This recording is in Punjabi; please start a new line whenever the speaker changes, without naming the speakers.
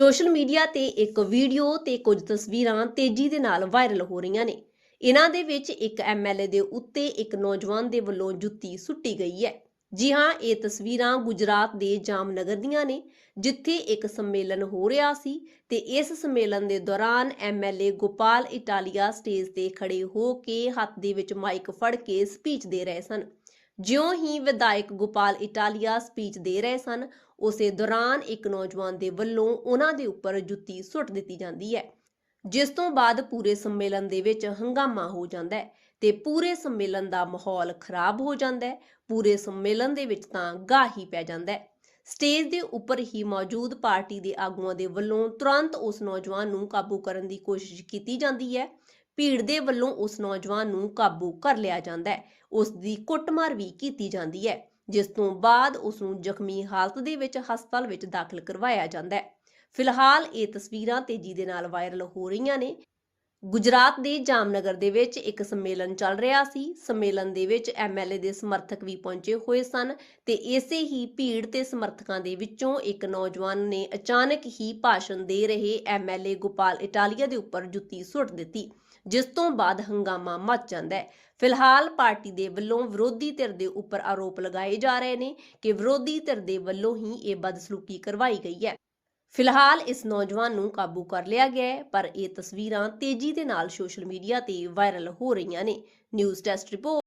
ਸੋਸ਼ਲ ਮੀਡੀਆ ਤੇ ਇੱਕ ਵੀਡੀਓ ਤੇ ਕੁਝ ਤਸਵੀਰਾਂ ਤੇਜ਼ੀ ਦੇ ਨਾਲ ਵਾਇਰਲ ਹੋ ਰਹੀਆਂ ਨੇ। ਇਹਨਾਂ ਦੇ ਵਿੱਚ ਇੱਕ ਐਮਐਲਏ ਦੇ ਉੱਤੇ ਇੱਕ ਨੌਜਵਾਨ ਦੇ ਵੱਲੋਂ ਜੁੱਤੀ ਸੁੱਟੀ ਗਈ ਹੈ। ਜੀ ਹਾਂ, ਇਹ ਤਸਵੀਰਾਂ ਗੁਜਰਾਤ ਦੇ ਜਾਮਨਗਰ ਦੀਆਂ ਨੇ, ਜਿੱਥੇ ਇੱਕ ਸੰਮੇਲਨ ਹੋ ਰਿਹਾ ਸੀ ਤੇ ਇਸ ਸੰਮੇਲਨ ਦੇ ਦੌਰਾਨ ਐਮਐਲਏ ਗੋਪਾਲ ਇਟਾਲੀਆ ਸਟੇਜ ਤੇ ਖੜੇ ਹੋ ਕੇ ਹੱਥ ਦੇ ਵਿੱਚ ਮਾਈਕ ਫੜ ਕੇ ਸਪੀਚ ਦੇ ਰਹੇ ਸਨ। ਜਿਉਂ ਹੀ ਵਿਧਾਇਕ ਗੋਪਾਲ ਇਟਾਲੀਆ ਸਪੀਚ ਦੇ ਰਹੇ ਸਨ, ਉਸੇ ਦੌਰਾਨ ਇੱਕ ਨੌਜਵਾਨ ਦੇ ਵੱਲੋਂ ਉਹਨਾਂ ਦੇ ਉੱਪਰ ਜੁੱਤੀ ਸੁੱਟ ਦਿੱਤੀ ਜਾਂਦੀ ਹੈ, ਜਿਸ ਤੋਂ ਬਾਅਦ ਪੂਰੇ ਸੰਮੇਲਨ ਦੇ ਵਿੱਚ ਹੰਗਾਮਾ ਹੋ ਜਾਂਦਾ ਹੈ ਤੇ ਪੂਰੇ ਸੰਮੇਲਨ ਦਾ ਮਾਹੌਲ ਖਰਾਬ ਹੋ ਜਾਂਦਾ ਹੈ, ਪੂਰੇ ਸੰਮੇਲਨ ਦੇ ਵਿੱਚ ਤਾਂ ਗਾਹੀ ਪੈ ਜਾਂਦਾ ਹੈ। ਸਟੇਜ ਦੇ ਉੱਪਰ ਹੀ ਮੌਜੂਦ ਪਾਰਟੀ ਦੇ ਆਗੂਆਂ ਦੇ ਵੱਲੋਂ ਤੁਰੰਤ ਉਸ ਨੌਜਵਾਨ ਨੂੰ ਕਾਬੂ ਕਰਨ ਦੀ ਕੋਸ਼ਿਸ਼ ਕੀਤੀ ਜਾਂਦੀ ਹੈ ਭੀੜ ਦੇ ਵੱਲੋਂ ਉਸ ਨੌਜਵਾਨ ਨੂੰ ਕਾਬੂ ਕਰ ਲਿਆ ਜਾਂਦਾ ਹੈ। ਉਸ ਦੀ ਕੁੱਟਮਾਰ ਵੀ ਕੀਤੀ ਜਾਂਦੀ ਹੈ, ਜਿਸ ਤੋਂ ਬਾਅਦ ਉਸ ਨੂੰ ਜ਼ਖਮੀ ਹਾਲਤ ਦੇ ਵਿੱਚ ਹਸਪਤਾਲ ਵਿੱਚ ਦਾਖਲ ਕਰਵਾਇਆ ਜਾਂਦਾ ਹੈ। ਫਿਲਹਾਲ ਇਹ ਤਸਵੀਰਾਂ ਤੇਜ਼ੀ ਦੇ ਨਾਲ ਵਾਇਰਲ ਹੋ ਰਹੀਆਂ ਨੇ। ਗੁਜਰਾਤ ਦੇ ਜਾਮਨਗਰ ਦੇ ਵਿੱਚ ਇੱਕ ਸੰਮੇਲਨ ਚੱਲ ਰਿਹਾ ਸੀ। ਸੰਮੇਲਨ ਦੇ ਵਿੱਚ ਐਮਐਲਏ ਦੇ ਸਮਰਥਕ ਵੀ ਪਹੁੰਚੇ ਹੋਏ ਸਨ ਤੇ ਇਸੇ ਹੀ ਭੀੜ ਤੇ ਸਮਰਥਕਾਂ ਦੇ ਵਿੱਚੋਂ ਇੱਕ ਨੌਜਵਾਨ ਨੇ ਅਚਾਨਕ ਹੀ ਭਾਸ਼ਣ ਦੇ ਰਹੇ ਐਮਐਲਏ ਗੋਪਾਲ ਇਟਾਲੀਆ ਦੇ ਉੱਪਰ ਜੁੱਤੀ ਸੁੱਟ ਦਿੱਤੀ, ਜਿਸ ਤੋਂ ਬਾਅਦ ਹੰਗਾਮਾ ਮਚ ਜਾਂਦਾ ਹੈ। ਫਿਲਹਾਲ ਪਾਰਟੀ ਦੇ ਵੱਲੋਂ ਵਿਰੋਧੀ ਧਿਰ ਦੇ ਉੱਪਰ ਆਰੋਪ ਲਗਾਏ ਜਾ ਰਹੇ ਨੇ ਕਿ ਵਿਰੋਧੀ ਧਿਰ ਦੇ ਵੱਲੋਂ ਹੀ ਇਹ ਬਦਸਲੂਕੀ ਕਰਵਾਈ ਗਈ ਹੈ। ਫਿਲਹਾਲ ਇਸ ਨੌਜਵਾਨ ਨੂੰ ਕਾਬੂ ਕਰ ਲਿਆ ਗਿਆ ਹੈ, ਪਰ ਇਹ ਤਸਵੀਰਾਂ ਤੇਜ਼ੀ ਦੇ ਨਾਲ ਸੋਸ਼ਲ ਮੀਡੀਆ ਤੇ ਵਾਇਰਲ ਹੋ ਰਹੀਆਂ ਨੇ। News desk report.